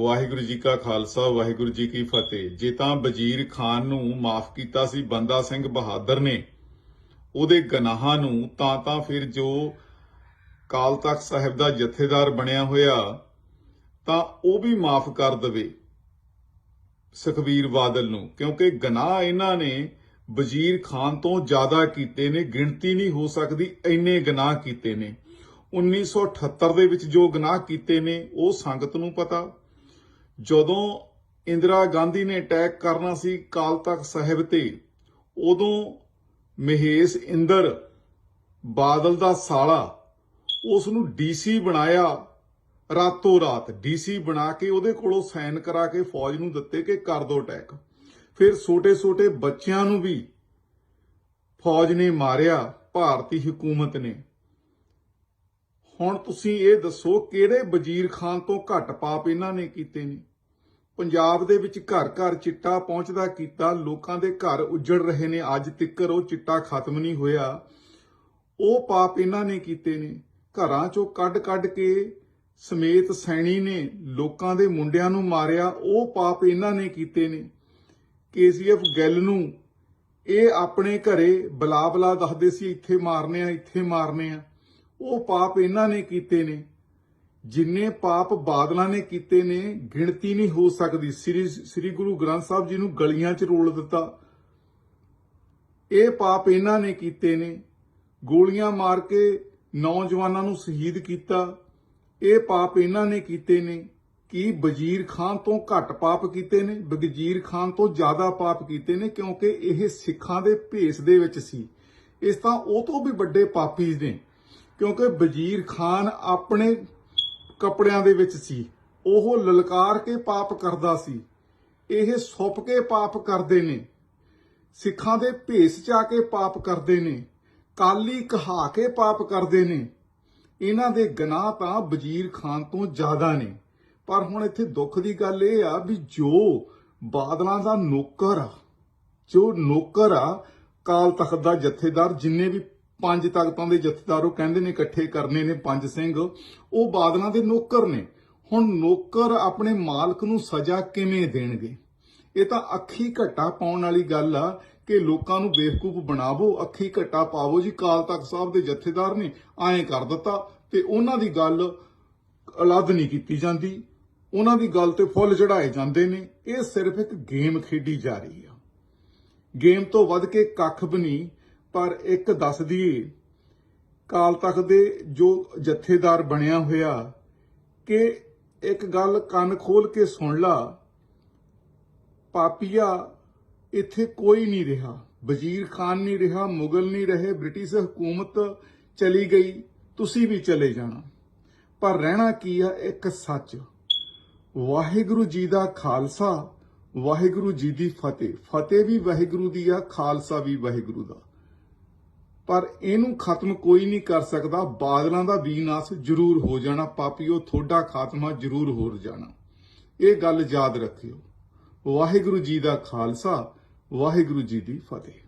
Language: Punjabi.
ਵਾਹਿਗੁਰੂ ਜੀ ਕਾ ਖਾਲਸਾ, ਵਾਹਿਗੁਰੂ ਜੀ ਕੀ ਫਤਿਹ। ਜੇ ਤਾਂ ਵਜ਼ੀਰ ਖਾਨ ਨੂੰ ਮਾਫ ਕੀਤਾ ਸੀ, ਬੰਦਾ ਸਿੰਘ ਬਹਾਦਰ ਨੇ, ਉਹਦੇ ਗਨਾਹਾਂ ਨੂੰ, ਤਾਂ ਤਾਂ ਫਿਰ ਜੋ ਕਾਲ ਤਖਤ ਸਾਹਿਬ ਦਾ ਜਥੇਦਾਰ ਬਣਿਆ ਹੋਇਆ, ਤਾਂ ਉਹ ਵੀ ਮਾਫ ਕਰ ਦਵੇ ਸੁਖਬੀਰ ਬਾਦਲ ਨੂੰ। ਕਿਉਂਕਿ ਗਨਾਹ ਇਹਨਾਂ ਨੇ ਵਜ਼ੀਰ ਖਾਨ ਤੋਂ ਜ਼ਿਆਦਾ ਕੀਤੇ ਨੇ, ਗਿਣਤੀ ਨਹੀਂ ਹੋ ਸਕਦੀ, ਇੰਨੇ ਗਨਾਹ ਕੀਤੇ ਨੇ। 1978 ਦੇ ਵਿੱਚ ਜੋ ਗਨਾਹ ਕੀਤੇ ਨੇ, ਉਹ ਸੰਗਤ ਨੂੰ ਪਤਾ। ਜਦੋਂ ਇੰਦਰਾ ਗਾਂਧੀ ਨੇ ਅਟੈਕ ਕਰਨਾ ਸੀ ਕਾਲ ਤਖਤ ਸਾਹਿਬ ਤੇ, ਉਦੋਂ ਮਹੇਸ਼ ਇੰਦਰ ਬਾਦਲ ਦਾ ਸਾਲਾ ਉਸ ਨੂੰ ਡੀਸੀ ਬਣਾਇਆ ਰਾਤੋਂ ਰਾਤ। ਡੀਸੀ ਬਣਾ ਕੇ ਉਹਦੇ ਕੋਲੋਂ ਸਾਈਨ ਕਰਾ ਕੇ ਫੌਜ ਨੂੰ ਦਿੱਤੇ ਕਿ ਕਰ ਦੋ ਅਟੈਕ। ਫਿਰ ਛੋਟੇ-ਛੋਟੇ ਬੱਚਿਆਂ ਨੂੰ ਵੀ ਫੌਜ ਨੇ ਮਾਰਿਆ ਭਾਰਤੀ ਹਕੂਮਤ ਨੇ। ਹੁਣ ਤੁਸੀਂ ਇਹ ਦੱਸੋ ਕਿਹੜੇ ਵਜ਼ੀਰ ਖਾਨ ਤੋਂ ਘੱਟ ਪਾਪ ਇਹਨਾਂ ਨੇ ਕੀਤੇ ਨੇ? ਪੰਜਾਬ ਦੇ ਵਿੱਚ ਘਰ ਘਰ ਚਿੱਟਾ ਪਹੁੰਚਦਾ ਕੀਤਾ, ਲੋਕਾਂ ਦੇ ਘਰ ਉੱਜੜ ਰਹੇ ਨੇ। ਅੱਜ ਤੱਕਰ ਉਹ ਚਿੱਟਾ ਖਤਮ ਨਹੀਂ ਹੋਇਆ। ਉਹ ਪਾਪ ਇਹਨਾਂ ਨੇ ਕੀਤੇ ਨੇ। ਘਰਾਂ ਚੋਂ ਕੱਢ ਕੱਢ ਕੇ ਸਮੇਤ ਸੈਣੀ ਨੇ ਲੋਕਾਂ ਦੇ ਮੁੰਡਿਆਂ ਨੂੰ ਮਾਰਿਆ। ਉਹ ਪਾਪ ਇਹਨਾਂ ਨੇ ਕੀਤੇ ਨੇ। ਕੇਸੀਐਫ ਗੱਲ ਨੂੰ ਇਹ ਆਪਣੇ ਘਰੇ ਬਲਾ ਬਲਾ ਦੱਸਦੇ ਸੀ, ਇੱਥੇ ਮਾਰਨੇ ਆ, ਇੱਥੇ ਮਾਰਨੇ ਆ। ਉਹ ਪਾਪ ਇਹਨਾਂ ਨੇ ਕੀਤੇ ਨੇ। ਜਿੰਨੇ ਪਾਪ ਬਾਦਲਾਂ ਨੇ ਕੀਤੇ ਨੇ, ਗਿਣਤੀ ਨਹੀਂ ਹੋ ਸਕਦੀ। ਸ੍ਰੀ ਸ੍ਰੀ ਗੁਰੂ ਗ੍ਰੰਥ ਸਾਹਿਬ ਜੀ ਨੂੰ ਗਲੀਆਂ 'ਚ ਰੋਲ ਦਿੱਤਾ। ਇਹ ਪਾਪ ਇਹਨਾਂ ਨੇ ਕੀਤੇ ਨੇ। ਗੋਲੀਆਂ ਮਾਰ ਕੇ ਨੌਜਵਾਨਾਂ ਨੂੰ ਸ਼ਹੀਦ ਕੀਤਾ। ਇਹ ਪਾਪ ਇਹਨਾਂ ਨੇ ਕੀਤੇ ਨੇ ਕੀ ਵਜ਼ੀਰ ਖਾਨ ਤੋਂ ਘੱਟ ਪਾਪ ਕੀਤੇ ਨੇ, ਵਜ਼ੀਰ ਖਾਨ ਤੋਂ ਜ਼ਿਆਦਾ ਪਾਪ ਕੀਤੇ ਨੇ, ਕਿਉਂਕਿ ਇਹ ਸਿੱਖਾਂ ਦੇ ਭੇਸ ਦੇ ਵਿੱਚ ਸੀ। ਇਸ ਤਾਂ ਉਹ ਤੋਂ ਵੀ ਵੱਡੇ ਪਾਪੀ ਨੇ, ਕਿਉਂਕਿ ਵਜ਼ੀਰ ਖਾਨ ਆਪਣੇ ਕੱਪੜਿਆਂ ਦੇ ਵਿੱਚ ਸੀ। ਉਹ ਲਲਕਾਰ ਕੇ ਪਾਪ ਕਰਦਾ ਸੀ। ਇਹ ਸੁੱਪ ਕੇ ਪਾਪ ਕਰਦੇ ਨੇ। ਸਿੱਖਾਂ ਦੇ ਭੇਸ ਚ ਕੇ ਪਾਪ ਕਰਦੇ ਨੇ। ਕਾਲੀ ਕਹਾ ਕੇ ਪਾਪ ਕਰਦੇ ਨੇ। ਇਹਨਾਂ ਦੇ ਗਨਾਹ ਤਾਂ ਵਜ਼ੀਰ ਖਾਨ ਤੋਂ ਜ਼ਿਆਦਾ ਨੇ। ਪਰ ਹੁਣ ਇੱਥੇ ਦੁੱਖ ਦੀ ਗੱਲ ਇਹ ਆ ਵੀ ਜੋ ਬਾਦਲਾਂ ਦਾ ਨੌਕਰ ਆ, ਜੋ ਨੌਕਰ ਆ, ਕਾਲ ਤਖਤ ਦਾ ਜਥੇਦਾਰ ਜਿੰਨੇ ਵੀ ਪੰਜ ਤਖਤਾਂ ਦੇ ਜਥੇਦਾਰ ਉਹ ਕਹਿੰਦੇ ਨੇ ਇਕੱਠੇ ਕਰਨੇ ਨੇ ਪੰਜ ਸਿੰਘ। ਉਹ ਬਾਦਲਾਂ ਦੇ ਨੌਕਰ ਨੇ। ਹੁਣ ਨੌਕਰ ਆਪਣੇ ਮਾਲਕ ਨੂੰ ਸਜ਼ਾ ਕਿਵੇਂ ਦੇਣਗੇ? ਇਹ ਤਾਂ ਅੱਖੀ ਘਟਾ ਪਾਉਣ ਵਾਲੀ ਗੱਲ ਆ ਕਿ ਲੋਕਾਂ ਨੂੰ ਬੇਵਕੂਫ ਬਣਾਵੋ, ਅੱਖੀ ਘਟਾ ਪਾਵੋ। ਜੀ ਕਾਲ ਤਖਤ ਸਾਹਿਬ ਦੇ ਜਥੇਦਾਰ ਨੇ ਐਂ ਕਰ ਦਿੱਤਾ ਤੇ ਉਹਨਾਂ ਦੀ ਗੱਲ ਅਲੱਦ ਨਹੀਂ ਕੀਤੀ ਜਾਂਦੀ। ਉਹਨਾਂ ਦੀ ਗੱਲ ਤੇ ਫੁੱਲ ਚੜਾਏ ਜਾਂਦੇ ਨੇ। ਇਹ ਸਿਰਫ ਇੱਕ ਗੇਮ ਖੇਡੀ ਜਾ ਰਹੀ ਆ। ਗੇਮ ਤੋਂ ਵੱਧ ਕੇ ਕੱਖ ਵੀ ਨਹੀਂ। ਪਰ ਇੱਕ ਦੱਸ ਦਈਏ ਕਾਲ ਤਖਤ ਦੇ ਜੋ ਜਥੇਦਾਰ ਬਣਿਆ ਹੋਇਆ, ਕਿ ਇੱਕ ਗੱਲ ਕੰਨ ਖੋਲ ਕੇ ਸੁਣ ਲਾ। ਪਾਪੀਆ, ਇੱਥੇ ਕੋਈ ਨਹੀਂ ਰਿਹਾ। ਵਜ਼ੀਰ ਖਾਨ ਨਹੀਂ ਰਿਹਾ, ਮੁਗਲ ਨਹੀਂ ਰਹੇ, ਬ੍ਰਿਟਿਸ਼ ਹਕੂਮਤ ਚਲੀ ਗਈ, ਤੁਸੀਂ ਵੀ ਚਲੇ ਜਾਣਾ। ਪਰ ਰਹਿਣਾ ਕੀ ਆ, ਇੱਕ ਸੱਚ। ਵਾਹਿਗੁਰੂ ਜੀ ਦਾ ਖਾਲਸਾ, ਵਾਹਿਗੁਰੂ ਜੀ ਦੀ ਫਤਿਹ। ਫਤਿਹ ਵੀ ਵਾਹਿਗੁਰੂ ਦੀ ਆ, ਖਾਲਸਾ ਵੀ ਵਾਹਿਗੁਰੂ ਦਾ। ਪਰ ਇਹਨੂੰ ਖਤਮ ਕੋਈ ਨਹੀਂ ਕਰ ਸਕਦਾ। ਬਾਦਲਾਂ ਦਾ ਵਿਨਾਸ਼ ਜ਼ਰੂਰ ਹੋ ਜਾਣਾ। ਪਾਪੀਓ ਤੁਹਾਡਾ ਖਾਤਮਾ ਜ਼ਰੂਰ ਹੋ ਜਾਣਾ। ਇਹ ਗੱਲ ਯਾਦ ਰੱਖਿਓ। ਵਾਹਿਗੁਰੂ ਜੀ ਦਾ ਖਾਲਸਾ, ਵਾਹਿਗੁਰੂ ਜੀ ਦੀ ਫਤਿਹ।